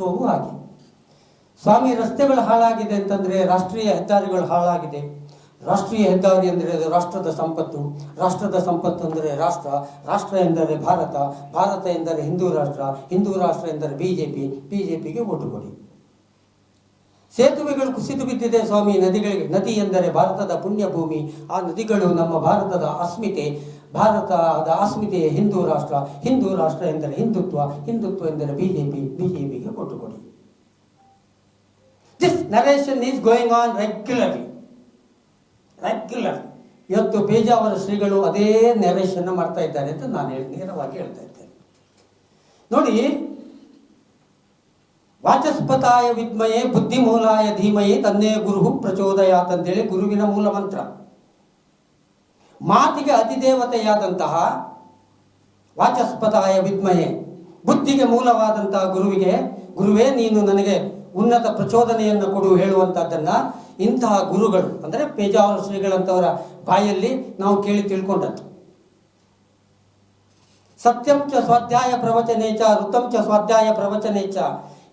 ಹಿಂದುತ್ವವೂ ಹಾಗೆ ಸ್ವಾಮಿ, ರಸ್ತೆಗಳು ಹಾಳಾಗಿದೆ ಅಂತಂದ್ರೆ ರಾಷ್ಟ್ರೀಯ ಹೆದ್ದಾರಿಗಳು ಹಾಳಾಗಿದೆ. ರಾಷ್ಟ್ರೀಯ ಹೆದ್ದಾರಿ ಅಂದರೆ ಅದು ರಾಷ್ಟ್ರದ ಸಂಪತ್ತು. ರಾಷ್ಟ್ರದ ಸಂಪತ್ತು ಅಂದರೆ ರಾಷ್ಟ್ರ. ರಾಷ್ಟ್ರ ಎಂದರೆ ಭಾರತ. ಭಾರತ ಎಂದರೆ ಹಿಂದೂ ರಾಷ್ಟ್ರ. ಹಿಂದೂ ರಾಷ್ಟ್ರ ಎಂದರೆ ಬಿಜೆಪಿ. ಪಿಗೆ ಓಟು ಕೊಡಿ. ಸೇತುವೆಗಳು ಕುಸಿದು ಬಿದ್ದಿದೆ ಸ್ವಾಮಿ. ನದಿಗಳಿಗೆ, ನದಿ ಎಂದರೆ ಭಾರತದ ಪುಣ್ಯ ಭೂಮಿ ಆ ನದಿಗಳು ನಮ್ಮ ಭಾರತದ ಅಸ್ಮಿತೆ. ಭಾರತದ ಅಸ್ಮಿತೆಯ ಹಿಂದೂ ರಾಷ್ಟ್ರ. ಹಿಂದೂ ರಾಷ್ಟ್ರ ಎಂದರೆ ಹಿಂದುತ್ವ. ಹಿಂದುತ್ವ ಎಂದರೆ ಬಿಜೆಪಿ. ಜೆ ಕೊಟ್ಟು ಕೊಡಿ this narration is going on regularly regular ಇವತ್ತು ಪೇಜಾವರ ಶ್ರೀಗಳು ಅದೇ ನೆರೇಷನ್ ಮಾಡ್ತಾ ಇದ್ದಾರೆ ಅಂತ ನಾನು ಹೇಳಿ ನೇರವಾಗಿ ಹೇಳ್ತಾ ಇದ್ದೇನೆ. ನೋಡಿ, ವಾಚಸ್ಪತಾಯ ವಿದ್ಮಯೇ ಬುದ್ಧಿಮೂಲಾಯ ಧೀಮಯೇ ತನ್ನೇ ಗುರು ಪ್ರಚೋದಯಾತ್ ಅಂತೇಳಿ ಗುರುವಿನ ಮೂಲ ಮಂತ್ರ. ಮಾತಿಗೆ ಅತಿದೇವತೆಯಾದಂತಹ ವಾಚಸ್ಪತಾಯ ವಿದ್ಮಯೇ ಬುದ್ಧಿಗೆ ಮೂಲವಾದಂತಹ ಗುರುವಿಗೆ ಗುರುವೇ, ನೀನು ನನಗೆ ಉನ್ನತ ಪ್ರಚೋದನೆಯನ್ನು ಕೊಡು ಹೇಳುವಂಥದ್ದನ್ನು ಇಂತಹ ಗುರುಗಳು, ಅಂದರೆ ಪೇಜಾವರ ಶ್ರೀಗಳಂತವರ ಬಾಯಲ್ಲಿ ನಾವು ಕೇಳಿ ತಿಳ್ಕೊಂಡದ್ದು. ಸತ್ಯಂ ಚ ಸ್ವಾಧ್ಯಾಯ ಪ್ರವಚನೇಚ ಋತಂ ಚ ಸ್ವಾಧ್ಯಾಯ ಪ್ರವಚನೇಚ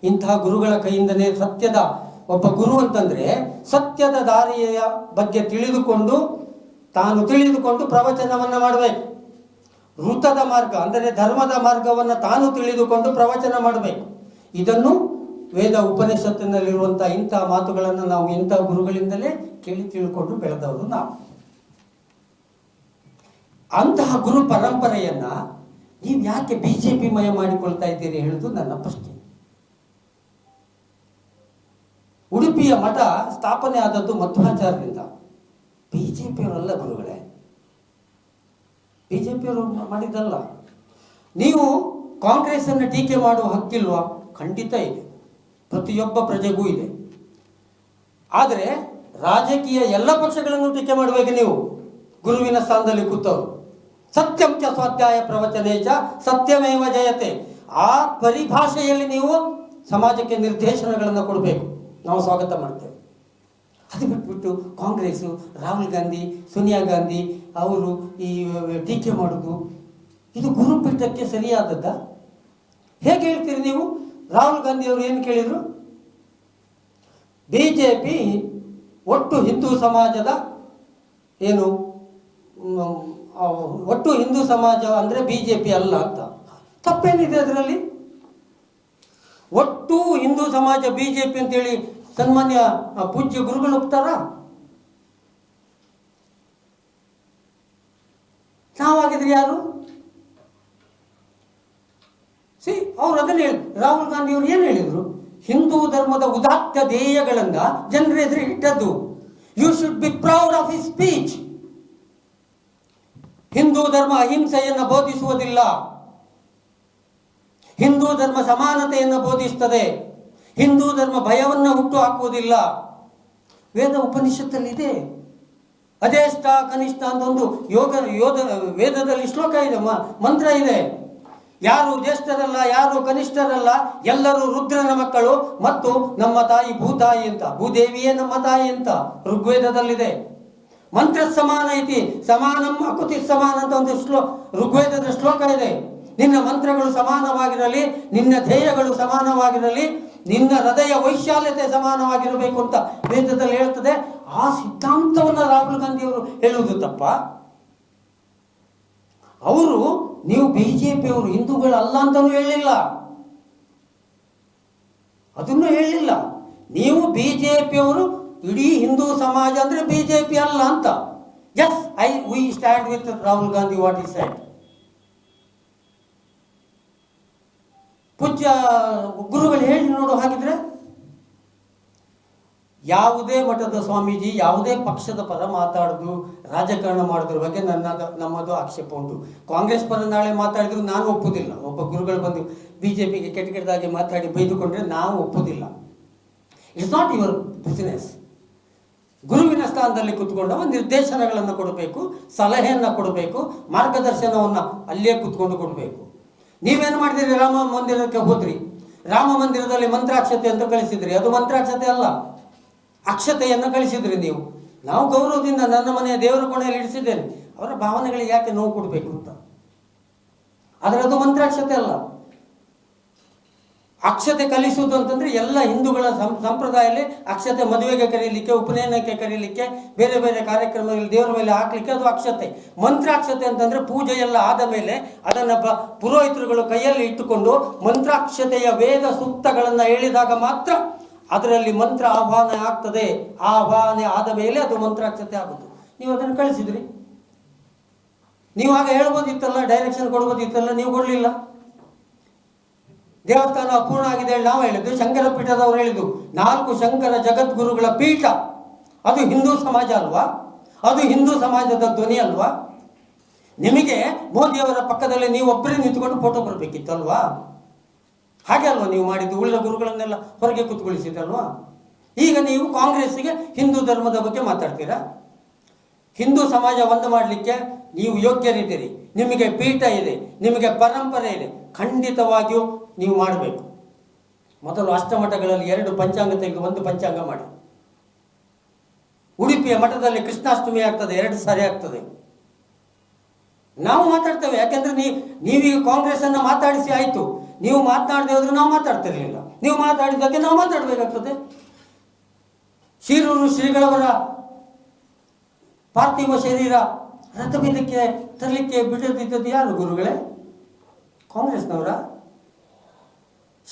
ಇಂತಹ ಗುರುಗಳ ಕೈಯಿಂದನೇ ಸತ್ಯದ ಒಬ್ಬ ಗುರು ಅಂತಂದ್ರೆ ಸತ್ಯದ ದಾರಿಯ ಬಗ್ಗೆ ತಿಳಿದುಕೊಂಡು, ತಾನು ತಿಳಿದುಕೊಂಡು ಪ್ರವಚನವನ್ನ ಮಾಡಬೇಕು. ಋತದ ಮಾರ್ಗ, ಅಂದರೆ ಧರ್ಮದ ಮಾರ್ಗವನ್ನು ತಾನು ತಿಳಿದುಕೊಂಡು ಪ್ರವಚನ ಮಾಡಬೇಕು. ಇದನ್ನು ವೇದ ಉಪನಿಷತ್ತಿನಲ್ಲಿರುವಂತಹ ಇಂಥ ಮಾತುಗಳನ್ನು ನಾವು ಇಂಥ ಗುರುಗಳಿಂದಲೇ ಕೇಳಿ ತಿಳ್ಕೊಂಡು ಬೆಳೆದವರು ನಾವು. ಅಂತಹ ಗುರು ಪರಂಪರೆಯನ್ನ ನೀವು ಯಾಕೆ ಬಿಜೆಪಿ ಮಯ ಮಾಡಿಕೊಳ್ತಾ ಇದ್ದೀರಿ ಹೇಳುದು ನನ್ನ ಪ್ರಶ್ನೆ. ಉಡುಪಿಯ ಮಠ ಸ್ಥಾಪನೆ ಆದದ್ದು ಮಧ್ವಾಚಾರ್ಯರಿಂದ. ಬಿಜೆಪಿಯವರಲ್ಲ ಗುರುಗಳೇ. ಬಿಜೆಪಿಯವರು ಮಾಡಿದಲ್ಲ ನೀವು ಕಾಂಗ್ರೆಸ್ ಅನ್ನು ಟೀಕೆ ಮಾಡುವ ಹಕ್ಕಿಲ್ವಾ? ಖಂಡಿತ ಇದೆ. ಪ್ರತಿಯೊಬ್ಬ ಪ್ರಜೆಗೂ ಇದೆ. ಆದರೆ ರಾಜಕೀಯ ಎಲ್ಲ ಪಕ್ಷಗಳನ್ನು ಟೀಕೆ ಮಾಡಬೇಕು ನೀವು ಗುರುವಿನ ಸ್ಥಾನದಲ್ಲಿ ಕೂತವರು. ಸತ್ಯಂ ಚ ಸ್ವಾಧ್ಯಾಯ ಪ್ರವಚನೇಚ ಸತ್ಯಮೇವ ಜಯತೆ. ಆ ಪರಿಭಾಷೆಯಲ್ಲಿ ನೀವು ಸಮಾಜಕ್ಕೆ ನಿರ್ದೇಶನಗಳನ್ನು ಕೊಡಬೇಕು. ನಾವು ಸ್ವಾಗತ ಮಾಡ್ತೇವೆ. ಅದು ಬಿಟ್ಬಿಟ್ಟು ಕಾಂಗ್ರೆಸ್ಸು ರಾಹುಲ್ ಗಾಂಧಿ, ಸೋನಿಯಾ ಗಾಂಧಿ ಅವರು ಈ ಟೀಕೆ ಮಾಡೋದು. ಇದು ಗುರುಪೀಠಕ್ಕೆ ಸರಿಯಾದದ್ದ? ಹೇಗೆ ಹೇಳ್ತೀರಿ ನೀವು? ರಾಹುಲ್ ಗಾಂಧಿ ಅವರು ಏನು ಕೇಳಿದರು? ಬಿ ಜೆ ಪಿ ಒಟ್ಟು ಹಿಂದೂ ಸಮಾಜದ ಏನು ಒಟ್ಟು ಹಿಂದೂ ಸಮಾಜ ಅಂದರೆ ಬಿ ಜೆ ಪಿ ಅಲ್ಲ ಅಂತ. ತಪ್ಪೇನಿದೆ ಅದರಲ್ಲಿ? ಒಟ್ಟು ಹಿಂದೂ ಸಮಾಜ ಬಿ ಜೆ ಪಿ ಅಂತೇಳಿ ಸನ್ಮಾನ್ಯ ಪೂಜ್ಯ ಗುರುಗಳು ಒಪ್ತಾರ? ನಾವಾಗಿದ್ರೆ ಯಾರು? ಸಿ, ಅವ್ರು ಅದನ್ನ ಹೇಳಿ, ರಾಹುಲ್ ಗಾಂಧಿ ಅವರು ಏನು ಹೇಳಿದ್ರು? ಹಿಂದೂ ಧರ್ಮದ ಉದಾತ್ತ ಧ್ಯೇಯಗಳನ್ನ ಜನರ ಎದುರು ಇಟ್ಟದ್ದು. You should be proud of is speech Hindu ಧರ್ಮ ಅಹಿಂಸೆಯನ್ನು ಬೋಧಿಸುವುದಿಲ್ಲ. ಹಿಂದೂ ಧರ್ಮ ಸಮಾನತೆಯನ್ನು ಬೋಧಿಸ್ತದೆ. ಹಿಂದೂ ಧರ್ಮ ಭಯವನ್ನು ಹುಟ್ಟು ಹಾಕುವುದಿಲ್ಲ ವೇದ ಉಪನಿಷತ್ತಲ್ಲಿದೆ ಅದೆಷ್ಟ ಕನಿಷ್ಠ ಅಂತ ಒಂದು ಯೋಗ, ಯೋಧ, ವೇದದಲ್ಲಿ ಶ್ಲೋಕ ಇದೆ ಮಂತ್ರ ಇದೆ. ಯಾರು ಜ್ಯೇಷ್ಠರಲ್ಲ, ಯಾರು ಕನಿಷ್ಠರಲ್ಲ, ಎಲ್ಲರೂ ರುದ್ರನ ಮಕ್ಕಳು ಮತ್ತು ನಮ್ಮ ತಾಯಿ ಭೂತಾಯಿ ಅಂತ. ಭೂದೇವಿಯೇ ನಮ್ಮ ತಾಯಿ ಅಂತ. ಋಗ್ವೇದದಲ್ಲಿದೆ. ಮಂತ್ರ ಸಮಾನ ಐತಿ ಸಮಾನಂ ಅಕುತಿ ಸಮಾನ ಅಂತ ಒಂದು ಶ್ಲೋ, ಋಗ್ವೇದದ ಶ್ಲೋಕ ಇದೆ. ನಿನ್ನ ಮಂತ್ರಗಳು ಸಮಾನವಾಗಿರಲಿ, ನಿನ್ನ ಧ್ಯೇಯಗಳು ಸಮಾನವಾಗಿರಲಿ, ನಿನ್ನ ಹೃದಯ ವೈಶಾಲ್ಯತೆ ಸಮಾನವಾಗಿರಬೇಕು ಅಂತ ವೇದದಲ್ಲಿ ಹೇಳ್ತದೆ. ಆ ಸಿದ್ಧಾಂತವನ್ನು ರಾಹುಲ್ ಗಾಂಧಿಯವರು ಹೇಳುವುದು ತಪ್ಪ? ಅವರು ನೀವು ಬಿ ಜೆ ಪಿಯವರು ಹಿಂದೂಗಳಲ್ಲ ಅಂತಲೂ ಹೇಳಿಲ್ಲ ಅದನ್ನು ಹೇಳಿಲ್ಲ ನೀವು ಬಿ ಜೆ ಪಿಯವರು ಇಡೀ ಹಿಂದೂ ಸಮಾಜ ಅಂದ್ರೆ ಪಿ ಅಲ್ಲ ಅಂತ. Yes I we stand with Rahul Gandhi what is side ಪೂಜ್ಯ ಗುರುಗಳು ಹೇಳಿ ನೋಡು ಹಾಗಿದ್ರೆ. ಯಾವುದೇ ಮಠದ ಸ್ವಾಮೀಜಿ ಯಾವುದೇ ಪಕ್ಷದ ಪರ ಮಾತಾಡಿದ್ರು ರಾಜಕಾರಣ ಮಾಡಿದ್ರ ಬಗ್ಗೆ ನನ್ನ ನಮ್ಮದು ಆಕ್ಷೇಪ ಉಂಟು. ಕಾಂಗ್ರೆಸ್ ಪರ ನಾಳೆ ಮಾತಾಡಿದ್ರು ನಾನು ಒಪ್ಪುದಿಲ್ಲ. ಒಬ್ಬ ಗುರುಗಳು ಬಂದು ಬಿಜೆಪಿಗೆ ಕೆಟ್ಟ ಕೆಟ್ಟದಾಗಿ ಮಾತಾಡಿ ಬೈದುಕೊಂಡ್ರೆ ನಾವು ಒಪ್ಪುದಿಲ್ಲ. ಇಟ್ಸ್ ನಾಟ್ ಯುವರ್ ಬಿಸಿನೆಸ್ ಗುರುವಿನ ಸ್ಥಾನದಲ್ಲಿ ಕುತ್ಕೊಂಡವ ನಿರ್ದೇಶನಗಳನ್ನು ಕೊಡಬೇಕು, ಸಲಹೆಯನ್ನು ಕೊಡಬೇಕು, ಮಾರ್ಗದರ್ಶನವನ್ನು ಅಲ್ಲೇ ಕುತ್ಕೊಂಡು ಕೊಡಬೇಕು. ನೀವೇನು ಮಾಡಿದಿರಿ ರಾಮ ಮಂದಿರಕ್ಕೆ ಹೋದ್ರಿ? ರಾಮ ಮಂದಿರದಲ್ಲಿ ಮಂತ್ರಾಕ್ಷತೆ ಅಂತ ಕಳಿಸಿದ್ರಿ. ಅದು ಮಂತ್ರಾಕ್ಷತೆ ಅಲ್ಲ. ಅಕ್ಷತೆಯನ್ನು ಕಳಿಸಿದ್ರಿ ನೀವು. ನಾವು ಗೌರವದಿಂದ ನನ್ನ ಮನೆಯ ದೇವರ ಕೋಣೆಯಲ್ಲಿ ಇಡಿಸಿದ್ದೇನೆ ಅವರ ಭಾವನೆಗಳಿಗೆ ಯಾಕೆ ನೋವು ಕೊಡಬೇಕು ಅಂತ. ಆದರೆ ಅದು ಮಂತ್ರಾಕ್ಷತೆ ಅಲ್ಲ. ಅಕ್ಷತೆ ಕಲಿಸುವುದು ಅಂತಂದ್ರೆ ಎಲ್ಲ ಹಿಂದೂಗಳ ಸಂಪ್ರದಾಯದಲ್ಲಿ ಅಕ್ಷತೆ ಮದುವೆಗೆ ಕರೀಲಿಕ್ಕೆ, ಉಪನಯನಕ್ಕೆ ಕರೀಲಿಕ್ಕೆ, ಬೇರೆ ಬೇರೆ ಕಾರ್ಯಕ್ರಮಗಳಲ್ಲಿ ದೇವರ ಮೇಲೆ ಹಾಕ್ಲಿಕ್ಕೆ ಅದು ಅಕ್ಷತೆ. ಮಂತ್ರಾಕ್ಷತೆ ಅಂತಂದ್ರೆ ಪೂಜೆ ಎಲ್ಲ ಆದ ಮೇಲೆ ಅದನ್ನ ಪುರೋಹಿತರುಗಳು ಕೈಯಲ್ಲಿ ಇಟ್ಟುಕೊಂಡು ಮಂತ್ರಾಕ್ಷತೆಯ ವೇದ ಸೂಕ್ತಗಳನ್ನು ಹೇಳಿದಾಗ ಮಾತ್ರ ಅದರಲ್ಲಿ ಮಂತ್ರ ಆಹ್ವಾನ ಆಗ್ತದೆ. ಆಹ್ವಾನ ಆದ ಮೇಲೆ ಅದು ಮಂತ್ರಾಕ್ಷತೆ ಆಗುತ್ತೆ ನೀವು ಅದನ್ನು ಕಳಿಸಿದ್ರಿ. ನೀವು ಆಗ ಹೇಳ್ಬೋದಿತ್ತಲ್ಲ ಡೈರೆಕ್ಷನ್ ಕೊಡ್ಬೋದಿತ್ತಲ್ಲ, ನೀವು ಕೊಡಲಿಲ್ಲ. ದೇವಸ್ಥಾನ ಅಪೂರ್ಣ ಆಗಿದೆ ಹೇಳಿ ನಾವು ಹೇಳಿದ್ದು. ಶಂಕರ ಪೀಠದವರು ಹೇಳಿದ್ದು, ನಾಲ್ಕು ಶಂಕರ ಜಗದ್ಗುರುಗಳ ಪೀಠ. ಅದು ಹಿಂದೂ ಸಮಾಜ ಅಲ್ವಾ? ಅದು ಹಿಂದೂ ಸಮಾಜದ ಧ್ವನಿ ಅಲ್ವಾ? ನಿಮಗೆ ಮೋದಿಯವರ ಪಕ್ಕದಲ್ಲಿ ನೀವು ಒಬ್ಬರೇ ನಿಂತ್ಕೊಂಡು ಫೋಟೋ ಬರಬೇಕಿತ್ತು ಅಲ್ವಾ ಹಾಗೆ ಅಲ್ವಾ ನೀವು ಮಾಡಿದ್ದು? ಉಳ್ಳ ಗುರುಗಳನ್ನೆಲ್ಲ ಹೊರಗೆ ಕೂತ್ಕೊಳಿಸಿದಲ್ವಾ ಈಗ ನೀವು ಕಾಂಗ್ರೆಸ್ಸಿಗೆ ಹಿಂದೂ ಧರ್ಮದ ಬಗ್ಗೆ ಮಾತಾಡ್ತೀರಾ? ಹಿಂದೂ ಸಮಾಜ ಒಂದು ಮಾಡಲಿಕ್ಕೆ ನೀವು ಯೋಗ್ಯರಿದ್ದೀರಿ. ನಿಮಗೆ ಪೀಠ ಇದೆ, ನಿಮಗೆ ಪರಂಪರೆ ಇದೆ. ಖಂಡಿತವಾಗಿಯೂ ನೀವು ಮಾಡಬೇಕು. ಮೊದಲು ಅಷ್ಟಮಠಗಳಲ್ಲಿ ಎರಡು ಪಂಚಾಂಗ ತೆಗೆದು ಒಂದು ಪಂಚಾಂಗ ಮಾಡಿ. ಉಡುಪಿಯ ಮಠದಲ್ಲಿ ಕೃಷ್ಣಾಷ್ಟಮಿ ಆಗ್ತದೆ, ಎರಡು ಸಾರಿ ಆಗ್ತದೆ. ನಾವು ಮಾತಾಡ್ತೇವೆ. ಯಾಕೆಂದ್ರೆ ನೀವು ನೀವೀಗ ಕಾಂಗ್ರೆಸ್ ಅನ್ನು ಮಾತಾಡಿಸಿ ಆಯ್ತು. ನೀವು ಮಾತನಾಡದೆ ಹೋದ್ರೆ ನಾವು ಮಾತಾಡ್ತಿರ್ಲಿಲ್ಲ. ನೀವು ಮಾತಾಡಿದ್ದಕ್ಕೆ ನಾವು ಮಾತಾಡಬೇಕಾಗ್ತದೆ. ಶಿರೂರು ಶ್ರೀಗಳವರ ಪಾರ್ಥಿವ ಶರೀರ ರಥಮಿದಕ್ಕೆ ತರಲಿಕ್ಕೆ ಬಿಡದಿದ್ದದ್ದು ಯಾರು ಗುರುಗಳೇ? ಕಾಂಗ್ರೆಸ್ನವರ?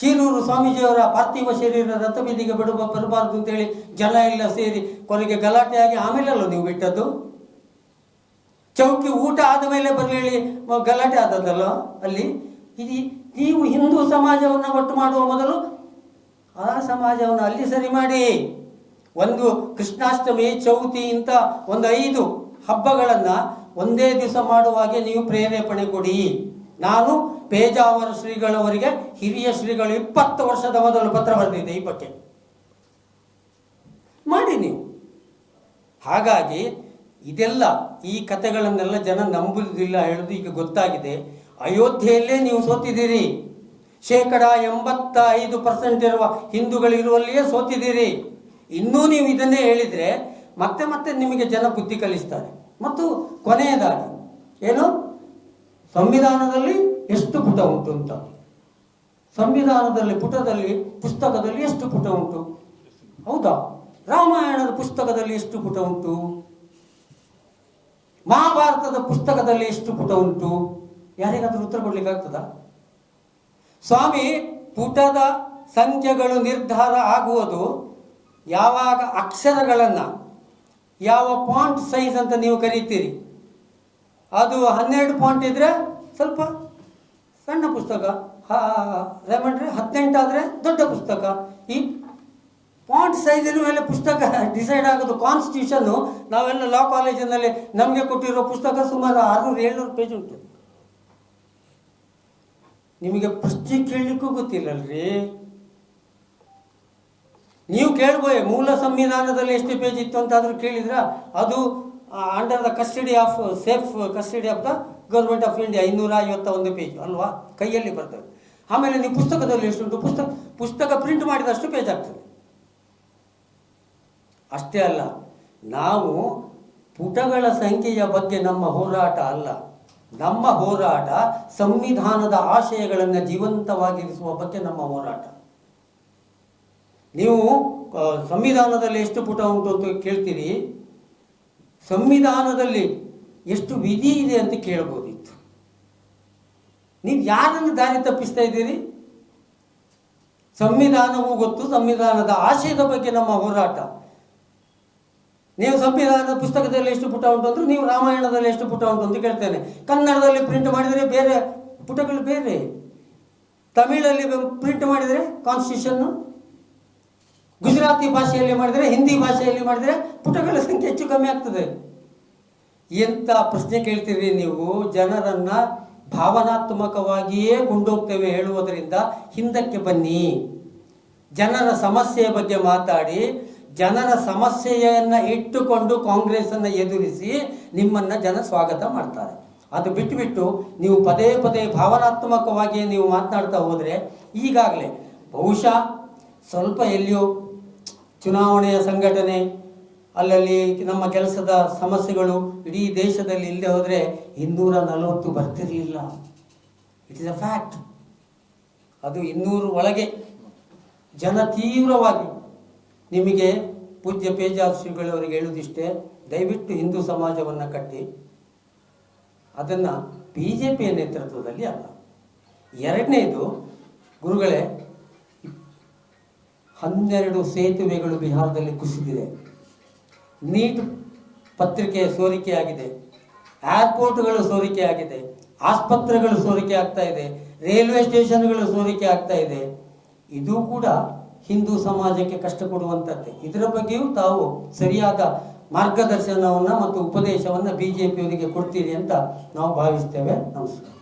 ಶಿರೂರು ಸ್ವಾಮೀಜಿಯವರ ಪಾರ್ಥಿವ ಶರೀರ ರಥಬೀದಿಗೆ ಬಿಡುವ ಬರಬಾರ್ದು ಅಂತೇಳಿ ಜನ ಎಲ್ಲ ಸೇರಿ ಕೊನೆಗೆ ಗಲಾಟೆಯಾಗಿ ಆಮೇಲೆಲ್ಲ ನೀವು ಬಿಟ್ಟದ್ದು? ಚೌಕಿ ಊಟ ಆದ ಮೇಲೆ ಬರಲಿ ಗಲಾಟೆ ಆದದ್ದಲ್ಲ ಅಲ್ಲಿ? ಇದು ನೀವು ಹಿಂದೂ ಸಮಾಜವನ್ನು ಒಟ್ಟು ಮಾಡುವ ಮೊದಲು ಆ ಸಮಾಜವನ್ನು ಅಲ್ಲಿ ಸರಿ ಮಾಡಿ. ಒಂದು ಕೃಷ್ಣಾಷ್ಟಮಿ, ಚೌತಿ ಇಂಥ ಒಂದು ಐದು ಹಬ್ಬಗಳನ್ನು ಒಂದೇ ದಿವಸ ಮಾಡುವಾಗೆ ನೀವು ಪ್ರೇರೇಪಣೆ ಕೊಡಿ. ನಾನು ಪೇಜಾವರ ಶ್ರೀಗಳವರಿಗೆ, ಹಿರಿಯ ಶ್ರೀಗಳು ಇಪ್ಪತ್ತು ವರ್ಷದ ಮೊದಲು ಪತ್ರ ಬರೆದಿದ್ದೆ ಈ ಬಗ್ಗೆ ಮಾಡಿ ನೀವು. ಹಾಗಾಗಿ ಇದೆಲ್ಲ ಈ ಕಥೆಗಳನ್ನೆಲ್ಲ ಜನ ನಂಬುವುದಿಲ್ಲ ಹೇಳೋದು ಈಗ ಗೊತ್ತಾಗಿದೆ. ಅಯೋಧ್ಯೆಯಲ್ಲೇ ನೀವು ಸೋತಿದ್ದೀರಿ. ಶೇಕಡ ಎಂಬತ್ತ ಐದು ಪರ್ಸೆಂಟ್ ಇರುವ ಹಿಂದೂಗಳಿರುವಲ್ಲಿಯೇ ಸೋತಿದ್ದೀರಿ. ಇನ್ನೂ ನೀವು ಇದನ್ನೇ ಹೇಳಿದರೆ ಮತ್ತೆ ಮತ್ತೆ ನಿಮಗೆ ಜನ ಬುದ್ಧಿ ಕಲಿಸ್ತಾರೆ. ಮತ್ತು ಕೊನೆಯದಾಗಿ, ಏನು? ಸಂವಿಧಾನದಲ್ಲಿ ಎಷ್ಟು ಪುಟ ಉಂಟು ಅಂತ. ಸಂವಿಧಾನದಲ್ಲಿ, ಪುಟದಲ್ಲಿ, ಪುಸ್ತಕದಲ್ಲಿ ಎಷ್ಟು ಪುಟ ಉಂಟು? ಹೌದಾ? ರಾಮಾಯಣದ ಪುಸ್ತಕದಲ್ಲಿ ಎಷ್ಟು ಪುಟ ಉಂಟು? ಮಹಾಭಾರತದ ಪುಸ್ತಕದಲ್ಲಿ ಎಷ್ಟು ಪುಟ ಉಂಟು? ಯಾರಿಗಾದ್ರೂ ಉತ್ತರ ಕೊಡ್ಲಿಕ್ಕೆ ಆಗ್ತದಾ ಸ್ವಾಮಿ, ಪುಟದ ಸಂಖ್ಯೆಗಳು ನಿರ್ಧಾರ ಆಗುವುದು ಯಾವಾಗ ಅಕ್ಷರಗಳನ್ನು, ಯಾವ ಪಾಯಿಂಟ್ ಸೈಜ್ ಅಂತ ನೀವು ಕರೀತೀರಿ? ಅದು ಹನ್ನೆರಡು ಪಾಯಿಂಟ್ ಇದ್ರೆ ಸ್ವಲ್ಪ ಸಣ್ಣ ಪುಸ್ತಕ ರೆಮಂಡ್ರೆ ಹದಿನೆಂಟು ಆದರೆ ದೊಡ್ಡ ಪುಸ್ತಕ. ಈ ಪಾಯಿಂಟ್ ಸೈಜಿನ ಮೇಲೆ ಪುಸ್ತಕ ಡಿಸೈಡ್ ಆಗೋದು ಕಾನ್ಸ್ಟಿಟ್ಯೂಷನ್ ನಾವೆಲ್ಲ ಲಾ ಕಾಲೇಜಿನಲ್ಲಿ ನಮಗೆ ಕೊಟ್ಟಿರೋ ಪುಸ್ತಕ ಸುಮಾರು ಆರುನೂರು, ಏಳ್ನೂರು ಪೇಜ್ ಉಂಟು. ನಿಮಗೆ ಪ್ರಶ್ನೆ ಕೇಳಲಿಕ್ಕೂ ಗೊತ್ತಿಲ್ಲಲ್ರಿ? ನೀವು ಕೇಳ್ಬೋಯ್, ಮೂಲ ಸಂವಿಧಾನದಲ್ಲಿ ಎಷ್ಟು ಪೇಜ್ ಇತ್ತು ಅಂತ ಆದ್ರೂ ಕೇಳಿದ್ರ, ಅದು under the custody of safe custody of the government of India ಇನ್ನೂರ ಐವತ್ತ ಒಂದು ಪೇಜ್, ಅಲ್ವಾ? ಕೈಯಲ್ಲಿ ಬರ್ತದೆ. ಆಮೇಲೆ ನೀವು ಪುಸ್ತಕದಲ್ಲಿ ಎಷ್ಟುಂಟು ಪುಸ್ತಕ ಪುಸ್ತಕ ಪ್ರಿಂಟ್ ಮಾಡಿದಷ್ಟು ಪೇಜ್ ಆಗ್ತದೆ. ಅಷ್ಟೇ ಅಲ್ಲ, ನಾವು ಪುಟಗಳ ಸಂಖ್ಯೆಯ ಬಗ್ಗೆ ನಮ್ಮ ಹೋರಾಟ ಅಲ್ಲ. ನಮ್ಮ ಹೋರಾಟ ಸಂವಿಧಾನದ ಆಶಯಗಳನ್ನು ಜೀವಂತವಾಗಿರಿಸುವ ಬಗ್ಗೆ ನಮ್ಮ ಹೋರಾಟ. ನೀವು ಸಂವಿಧಾನದಲ್ಲಿ ಎಷ್ಟು ಪುಟ ಉಂಟು ಅಂತ ಕೇಳ್ತೀರಿ? ಸಂವಿಧಾನದಲ್ಲಿ ಎಷ್ಟು ವಿಧಿ ಇದೆ ಅಂತ ಕೇಳ್ಬೋದಿತ್ತು. ನೀವು ಯಾರನ್ನು ದಾರಿ ತಪ್ಪಿಸ್ತಾ ಇದ್ದೀರಿ? ಸಂವಿಧಾನವೂ ಗೊತ್ತು, ಸಂವಿಧಾನದ ಆಶಯದ ಬಗ್ಗೆ ನಮ್ಮ ಹೋರಾಟ. ನೀವು ಸಂವಿಧಾನದ ಪುಸ್ತಕದಲ್ಲಿ ಎಷ್ಟು ಪುಟ ಉಂಟು ಅಂದ್ರೆ ನೀವು ರಾಮಾಯಣದಲ್ಲಿ ಎಷ್ಟು ಪುಟ ಉಂಟು ಅಂತ ಕೇಳ್ತೇನೆ. ಕನ್ನಡದಲ್ಲಿ ಪ್ರಿಂಟ್ ಮಾಡಿದರೆ ಬೇರೆ ಪುಟಗಳು ಬೇರೆ. ತಮಿಳಲ್ಲಿ ಪ್ರಿಂಟ್ ಮಾಡಿದರೆ ಕಾನ್ಸ್ಟಿಟ್ಯೂಷನ್ ಗುಜರಾತಿ ಭಾಷೆಯಲ್ಲಿ ಮಾಡಿದರೆ ಹಿಂದಿ ಭಾಷೆಯಲ್ಲಿ ಮಾಡಿದರೆ ಪುಟಗಳ ಸಂಖ್ಯೆ ಹೆಚ್ಚು ಕಮ್ಮಿ ಆಗ್ತದೆ. ಎಂತ ಪ್ರಶ್ನೆ ಕೇಳ್ತೀರಿ ನೀವು? ಜನರನ್ನು ಭಾವನಾತ್ಮಕವಾಗಿಯೇ ಕೊಂಡೋಗ್ತೇವೆ ಹೇಳುವುದರಿಂದ ಹಿಂದಕ್ಕೆ ಬನ್ನಿ. ಜನರ ಸಮಸ್ಯೆಯ ಬಗ್ಗೆ ಮಾತಾಡಿ ಜನರ ಸಮಸ್ಯೆಯನ್ನು ಇಟ್ಟುಕೊಂಡು ಕಾಂಗ್ರೆಸ್ಸನ್ನು ಎದುರಿಸಿ ನಿಮ್ಮನ್ನ ಜನ ಸ್ವಾಗತ ಮಾಡ್ತಾರೆ. ಅದು ಬಿಟ್ಟುಬಿಟ್ಟು ನೀವು ಪದೇ ಪದೇ ಭಾವನಾತ್ಮಕವಾಗಿ ನೀವು ಮಾತನಾಡ್ತಾ ಹೋದರೆ ಈಗಾಗಲೇ ಬಹುಶಃ ಸ್ವಲ್ಪ ಎಲ್ಲಿಯೋ ಚುನಾವಣೆಯ ಸಂಘಟನೆ, ಅಲ್ಲಲ್ಲಿ ನಮ್ಮ ಕೆಲಸದ ಸಮಸ್ಯೆಗಳು ಇಡೀ ದೇಶದಲ್ಲಿ ಇಲ್ಲದೆ ಹೋದರೆ ಇನ್ನೂರ ನಲವತ್ತು ಬರ್ತಿರಲಿಲ್ಲ. ಇಟ್ ಇಸ್ ಅ ಫ್ಯಾಕ್ಟ್ ಅದು ಇನ್ನೂರು ಒಳಗೆ ಜನ ತೀವ್ರವಾಗಿ ನಿಮಗೆ ಪೂಜ್ಯ ಪೇಜಾಶ್ರೀಗಳವರಿಗೆ ಹೇಳುವುದಿಷ್ಟೇ, ದಯವಿಟ್ಟು ಹಿಂದೂ ಸಮಾಜವನ್ನು ಕಟ್ಟಿ. ಅದನ್ನು ಬಿ ಜೆ ಪಿಯ ನೇತೃತ್ವದಲ್ಲಿ ಅಲ್ಲ. ಎರಡನೇದು ಗುರುಗಳೇ, ಹನ್ನೆರಡು ಸೇತುವೆಗಳು ಬಿಹಾರದಲ್ಲಿ ಕುಸಿದಿದೆ. ನೀಟ್ ಪತ್ರಿಕೆ ಸೋರಿಕೆಯಾಗಿದೆ ಏರ್ಪೋರ್ಟ್ಗಳು ಸೋರಿಕೆ ಆಗಿದೆ. ಆಸ್ಪತ್ರೆಗಳು ಸೋರಿಕೆ ಆಗ್ತಾ ಇದೆ. ರೈಲ್ವೆ ಸ್ಟೇಷನ್ಗಳು ಸೋರಿಕೆ ಆಗ್ತಾ ಇದೆ. ಇದು ಕೂಡ ಹಿಂದೂ ಸಮಾಜಕ್ಕೆ ಕಷ್ಟ ಕೊಡುವಂಥದ್ದೇ ಇದರ ಬಗ್ಗೆಯೂ ತಾವು ಸರಿಯಾದ ಮಾರ್ಗದರ್ಶನವನ್ನು ಮತ್ತು ಉಪದೇಶವನ್ನು ಬಿ ಜೆ ಪಿಯವರಿಗೆ ಕೊಡ್ತೀರಿ ಅಂತ ನಾವು ಭಾವಿಸ್ತೇವೆ. ನಮಸ್ಕಾರ.